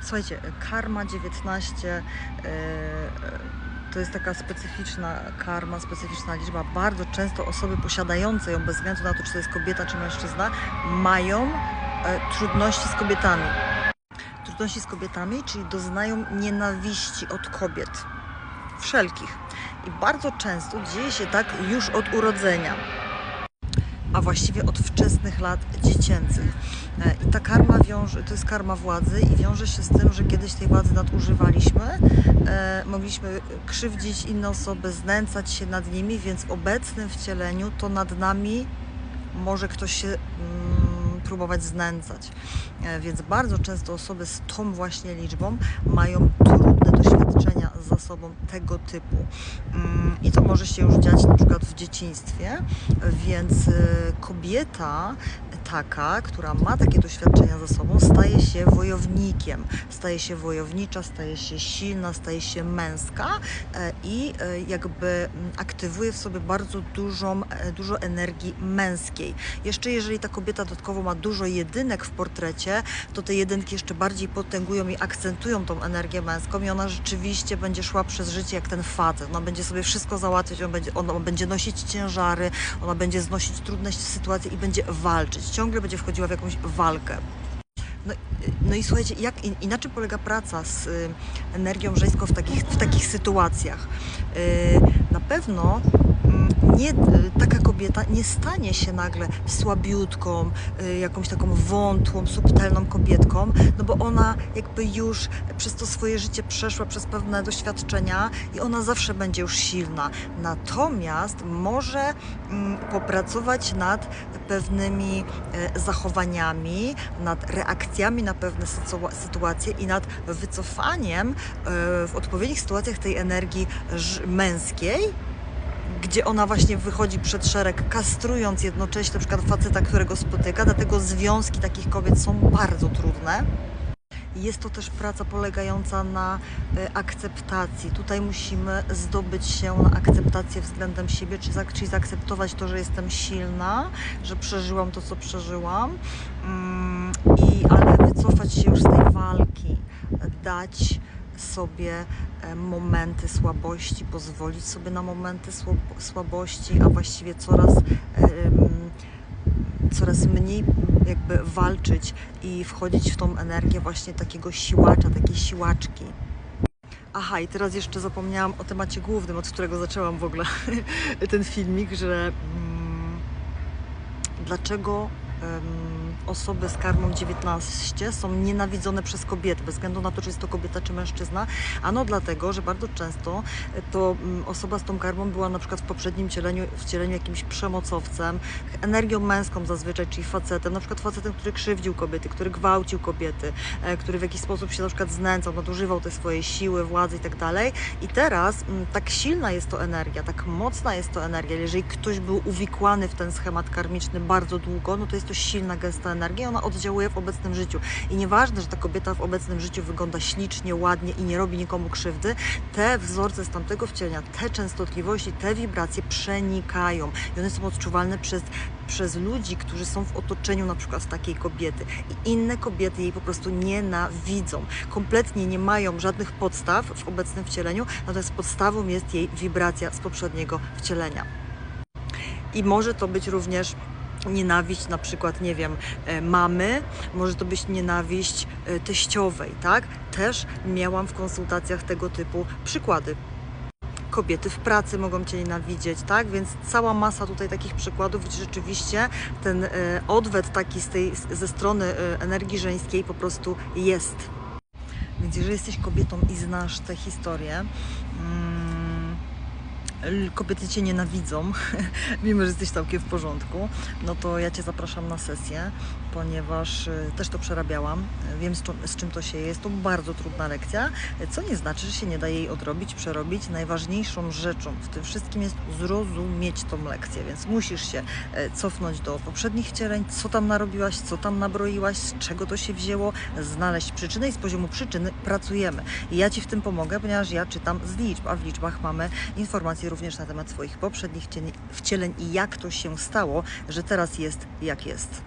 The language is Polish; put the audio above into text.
Słuchajcie, karma 19 e, to jest taka specyficzna karma, specyficzna liczba. Bardzo często osoby posiadające ją, bez względu na to, czy to jest kobieta, czy mężczyzna, mają e, trudności z kobietami. Trudności z kobietami, czyli doznają nienawiści od kobiet. Wszelkich. I bardzo często dzieje się tak już od urodzenia a właściwie od wczesnych lat dziecięcych. E, I ta karma wiąże, to jest karma władzy i wiąże się z tym, że kiedyś tej władzy nadużywaliśmy, e, mogliśmy krzywdzić inne osoby, znęcać się nad nimi, więc w obecnym wcieleniu to nad nami może ktoś się mm, próbować znęcać. E, Więc bardzo często osoby z tą właśnie liczbą mają trudne doświadczenia za sobą tego typu. Mm, I to może się już dziać na przykład w dzieciństwie, więc e, kobieta taka, która ma takie doświadczenia za sobą, staje się wojownikiem, staje się wojownicza, staje się silna, staje się męska e, i e, jakby mm, aktywuje w sobie bardzo dużą, e, dużo energii męskiej. Jeszcze jeżeli ta kobieta dodatkowo ma dużo jedynek w portrecie, to te jedynki jeszcze bardziej potęgują i akcentują tą energię męską i ona rzeczywiście będzie szła przez życie jak ten facet. Ona będzie sobie wszystko załatwiać, ona będzie, ona będzie nosić ciężary, ona będzie znosić trudne sytuacje i będzie walczyć. Ciągle będzie wchodziła w jakąś walkę. No, no i słuchajcie, jak, i, i na czym polega praca z y, energią żeńską w takich, w takich sytuacjach? Y, na pewno mm, nie, y, taka kobieta nie stanie się nagle słabiutką, y, jakąś taką wątłą, subtelną kobietką, no bo ona jakby już przez to swoje życie przeszła przez pewne doświadczenia i ona zawsze będzie już silna. Natomiast może mm, popracować nad pewnymi e, zachowaniami, nad reakcjami na pewne sytua- sytuacje i nad wycofaniem e, w odpowiednich sytuacjach tej energii męskiej, gdzie ona właśnie wychodzi przed szereg, kastrując jednocześnie na przykład faceta, którego spotyka, dlatego związki takich kobiet są bardzo trudne. Jest to też praca polegająca na e, akceptacji. Tutaj musimy zdobyć się na akceptację względem siebie, czyli, zaak- czyli zaakceptować to, że jestem silna, że przeżyłam to, co przeżyłam, mm, i, ale wycofać się już z tej walki, dać sobie e, momenty słabości, pozwolić sobie na momenty słab- słabości, a właściwie coraz em, coraz mniej jakby walczyć i wchodzić w tą energię właśnie takiego siłacza, takiej siłaczki. Aha, i teraz jeszcze zapomniałam o temacie głównym, od którego zaczęłam w ogóle ten filmik, że mm, dlaczego em, osoby z karmą 19 są nienawidzone przez kobiety, bez względu na to, czy jest to kobieta czy mężczyzna. Ano dlatego, że bardzo często to mm, osoba z tą karmą była na przykład w poprzednim cieleniu, wcieleniu jakimś przemocowcem, energią męską zazwyczaj, czyli facetem, na przykład facetem, który krzywdził kobiety, który gwałcił kobiety, e, który w jakiś sposób się na przykład znęcał, nadużywał tej swojej siły, władzy i tak dalej. I teraz mm, tak silna jest to energia, tak mocna jest to energia. Jeżeli ktoś był uwikłany w ten schemat karmiczny bardzo długo, no to jest to silna, gęsta energia, ona oddziałuje w obecnym życiu. I nieważne, że ta kobieta w obecnym życiu wygląda ślicznie, ładnie i nie robi nikomu krzywdy, te wzorce z tamtego wcielenia, te częstotliwości, te wibracje przenikają i one są odczuwalne przez, przez ludzi, którzy są w otoczeniu na przykład takiej kobiety. I inne kobiety jej po prostu nienawidzą. Kompletnie nie mają żadnych podstaw w obecnym wcieleniu, natomiast podstawą jest jej wibracja z poprzedniego wcielenia. I może to być również nienawiść na przykład, nie wiem, e, mamy, może to być nienawiść e, teściowej, tak? Też miałam w konsultacjach tego typu przykłady. Kobiety w pracy mogą Cię nienawidzieć, tak? Więc cała masa tutaj takich przykładów, gdzie rzeczywiście ten e, odwet taki z tej, ze strony energii żeńskiej po prostu jest. Więc jeżeli jesteś kobietą i znasz tę historię, mm, l- kobiety Cię nienawidzą, mimo że jesteś całkiem w porządku, no to ja Cię zapraszam na sesję, ponieważ y, też to przerabiałam, wiem z, czym- z czym to się je. jest, to bardzo trudna lekcja, co nie znaczy, że się nie da jej odrobić, przerobić. Najważniejszą rzeczą w tym wszystkim jest zrozumieć tą lekcję, więc musisz się y, cofnąć do poprzednich wcieleń, co tam narobiłaś, co tam nabroiłaś, z czego to się wzięło, znaleźć przyczynę i z poziomu przyczyny pracujemy. I ja Ci w tym pomogę, ponieważ ja czytam z liczb, a w liczbach mamy informacje również na temat swoich poprzednich wcieleń- i jak to się stało, że teraz jest jak jest.